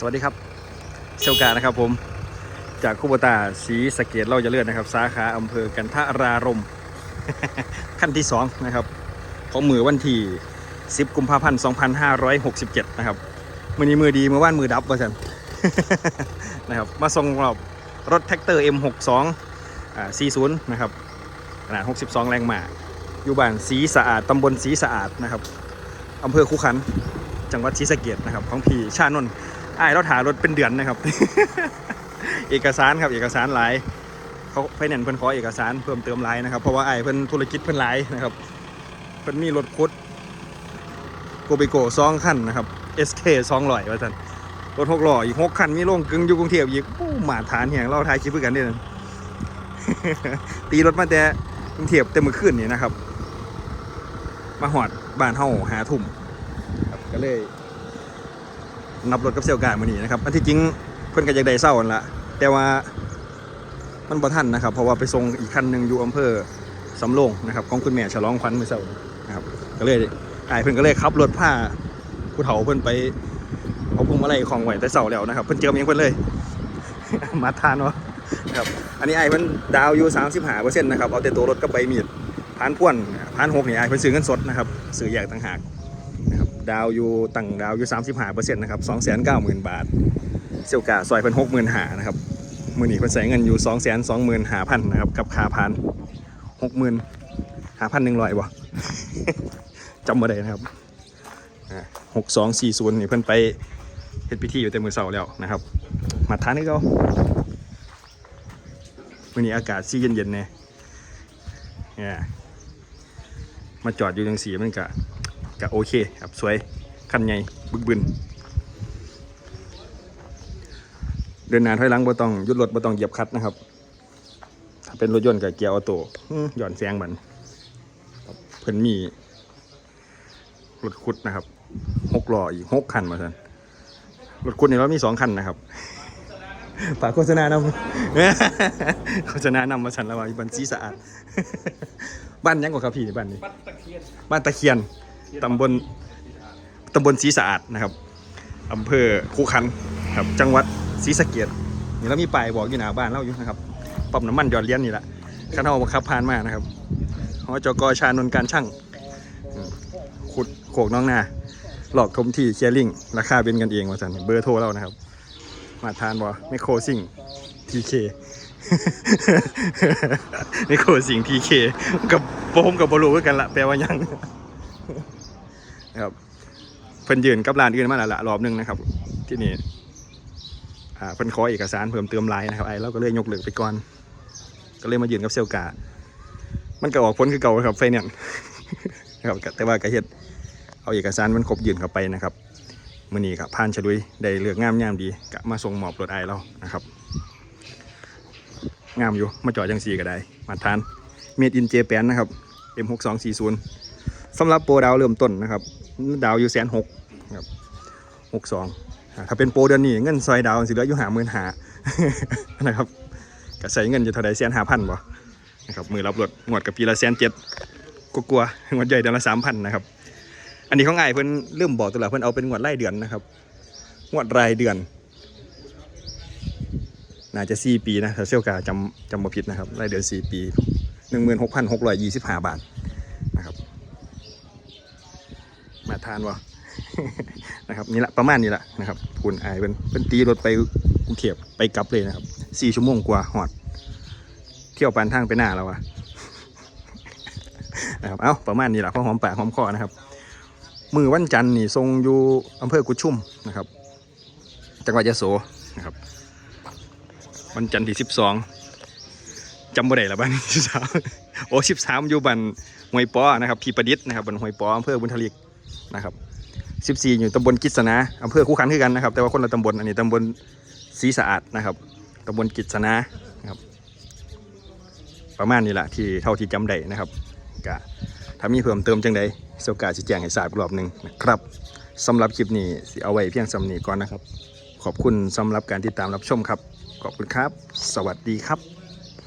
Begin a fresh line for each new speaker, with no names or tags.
สวัสดีครับเซลกานะครับผมจากคูบตาสีสะเกตเราจะเลือดนะครับ สาขาอำเภอกันทรารม ขั้นที่ 2 นะครับ ของมือวันที่ 10 กุมภาพันธ์2567 นะครับ มือนี้มือดีมือว่านมือดับว่าสันนะครับมาส่งเรารถแท็กเตอร์ M62 อ่า40 นะครับขนาด 62 แรงม้าอยู่บ้านสีสะอาดตำบลสีสะอาดนะครับอำเภอคูขัน จังหวัดศรีสะเกษนะครับ ของพี่ชานนท์ อ้ายเราถ่ายรถเป็นเดือนนะครับ เอกสารครับเอกสารหลายเขาไฟแนนซ์เพิ่นขอเอกสารเพิ่มเติมหลายนะครับ เพราะว่าไอ้เพิ่นธุรกิจเพิ่นหลายนะครับเพิ่นมีรถคุดโกเบโกสองคันนะครับ SK สองร้อยว่าซั่นรถหกล้ออีกหกคันมีโรงกึ่งอยู่กรุงเทพอีกโอ้มาฐานแห่งเราถ่ายคลิปเพื่อกันเด้อตีรถมาแต่กรุงเทพแต่มื้อคืนนี่นะครับ มาหอดบ้านเฮาหาทุ่มครับก็เลย นับรถกับเซลการมานี่นะครับอันที่จริงเพิ่อนก็อยากได้เศร้าอันละแต่ว่ามันบ่ทันนะครับ เพราะว่าไปส่งอีกคันหนึ่งอยู่อำเภอสำโรงนะครับของคุณแม่ฉลองขวัญมือเช้านะครับก็เลยอ้ายเพิ่อนก็เลยขับรถพาผู้เฒ่าเพิ่อนไปเอาพวงมาลัยของไว้แต่เช้าแล้วนะครับ เพิ่อนเจิมเองเพิ่อนเลยมาทานวะนะครับอันนี้ไอ้เพิ่อนดาวอยู่35%นต์นะครับเอาแต่ตัวรถกับใบมีดพานพ่วนพานหกนี่ไอ้เพิ่อนซื้อเงินสดนะครับซื้อแยกต่างหาก ดาวอยู่ตั้งดาวอยู่35เปอร์เซ็นต์นะครับ2 9 0 0 0 0บาท เซลกาซอยเพิ่น6 0 0 0 0หานะครับมือนี้เพิ่นใส่เงินอยู่2 2 5 0 0 0พันนะครับกับค่นหาพัน60,000 5,100บ่จำบ่ได้นะครับหกสองสี่ศูนย์นี่เพิ่นไปเฮ็ดพิธีอยู่แต่มือเสาแล้วนะครับ มาทานให้เขามื้อนี้อากาศซีเย็นๆแน่เนี่ยมาจอดอยู่จังสีมันก็ ก็โอเคครับสวยคันใหญ่บึกบึนเดินหน้าถอยหลังบ่ต้องยุดรถบ่ต้องเหยียบคัดนะครับ ถ้าเป็นรถยนต์กับเกียร์ออโต้หย่อนแซงบันเพิ่นมีรถคุดนะครับหกล้ออีกหกคันมาสันรถคุดนี่เรามีสองคันนะครับฝากโฆษณานำโฆษณานำมาสันแล้วว่าบันซีสะอาดบ้านยังกว่าครับพี่บ้านนี้
ปัดตะเคียน
บ้านตะเคียน ตำบลตำบลศรีสะอาดนะครับอำเภอคูขันครับจังหวัดศรีสะเกษนี่เรามีป้ายบอกอยู่หน้าบ้านเราอยู่นะครับปั๊มน้ำมันหยอดเหรียญนี่แหละข้าเอาขับผ่านมานะครับหอจกชานนการช่างขุดโขกน้องนาหลอกทมที่เคลียร์ลิงราคาเป็นกันเองว่าสันเบอร์โทรเรานะครับ มาทานบอไมโครซิงทีเคไมโครซิงทีเคกับผมกับบรูกันละแปลว่ายัง นะครับเพิ่นยืนกับร้านอื่นมาแล้วละรอบหนึงนะครับ ที่นี่อ่าเพิ่นขอเอกสารเพิ่มเติมลายนะครับไอ้เราก็เลยยกเลิกไปก่อน ก็เลยมายืนกับเซลกามันก็ออกผลคือเก่าครับไฟเนี่ยนะครับแต่ว่าก็เฮ็ดเอาเอกสารมันครบยืนเข้าไปนะครับมื้อนี้ครับผ่านฉลุยได้เลือกงามยามดีก็มาส่งหมอบรถไอเรานะครับ งามอยู่มาจอดจังสีก็ได้ มาทาน Made in Japan นะครับ M6240 สำหรับโปรดาวเริ่มต้นนะครับ ดาวอยู่แสนหกครับหกสองถ้าเป็นโปรเดือนนี้เงินซอยดาวสิเหลืออยู่หาหมื่นหานะครับก็ใส่เงินจะเท่าใดแสนหาพันบ่นะครับมือรับรถงวดกับปีละแสนเจ็ดกลัวๆงวดใหญ่เดือนละสามพันนะครับ อันนี้เของไอ้ายเพิ่นเริ่มบอกตัวละเพิ่นเอาเป็นงวดรายเดือนนะครับงวดรายเดือนน่าจะสี่ปีนะถ้าเซี่ยวกาจำจำบ่ผิดนะครับรายเดือนสี่ปีหนึ่งหมื่นหกพันหกร้อยยี่สิบห้าบาทนะครับ มาทานวะนะครับนี่แหละประมาณนี้แหละนะครับคุณอายเป็นเป็นตีรถไปกรุงเทพไปกลับเลยนะครับสี่ชั่วโมงกว่าหอด เที่ยวปานทางไปหน้าแล้วอะนะครับเอ้าประมาณนี้แหละพอหอมปากหอมคอนะครับ มือวันจันทร์นี่ทรงอยู่อำเภอกุชุ่มนะครับ จังหวัดยะโสนะครับ วันจันทร์ที่สิบสองจำบ่ได้ละบ้านสิบสามโอ้สิบสามอยู่บันห้วยปอนะครับพี่ประดิษฐ์นะครับบันห้วยปออำเภอบุญทลิก นะครับสิบสี่อยู่ตำบลกิษณาอำเภอคู่ขันคือกันนะครับ แต่ว่าคนละตำบลอันนี้ตำบลศรีสะอาดนะครับตำบลกิษณาครับประมาณนี้แหละที่เท่าที่จำได้นะครับกะถ้ามีเพิ่มเติมจังใดโอกาสจะแจงให้ทราบรอบหนึ่งนะครับสำหรับคลิปนี้สิเอาไว้เพียงสำนีก่อนนะครับ ขอบคุณสำหรับการติดตามรับชมครับ ขอบคุณครับ สวัสดีครับ